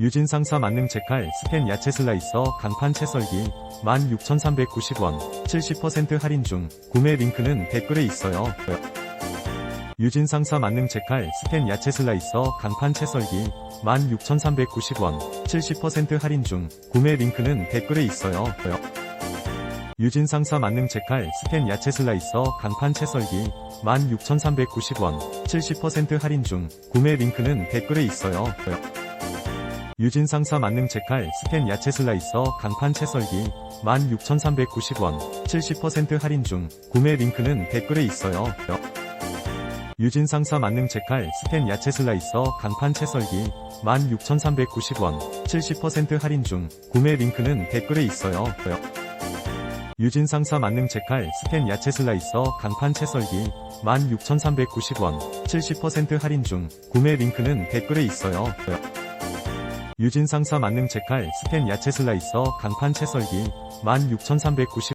유진 상사 만능 채칼 스텐 야채 슬라이서 강판 채썰기 16,390원 70% 할인 중 구매 링크는 댓글에 있어요. 유진 상사 만능 채칼 스텐 야채 슬라이서 강판 채썰기 16,390원 70% 할인 중 구매 링크는 댓글에 있어요. 유진 상사 만능 채칼 스텐 야채 슬라이서 강판 채썰기 16,390원 70% 할인 중 구매 링크는 댓글에 있어요. 유진 상사 만능 채칼 스텐 야채 슬라이서 강판 채썰기 16,390원 70% 할인 중 구매 링크는 댓글에 있어요. 유진 상사 만능 채칼 스텐 야채 슬라이서 강판 채썰기 16,390원 70% 할인 중 구매 링크는 댓글에 있어요. 유진 상사 만능 채칼 스텐 야채 슬라이서 강판 채썰기 16,390원 70% 할인 중 구매 링크는 댓글에 있어요. 유진 상사 만능 채칼 스텐 야채 슬라이서 강판 채썰기 16,390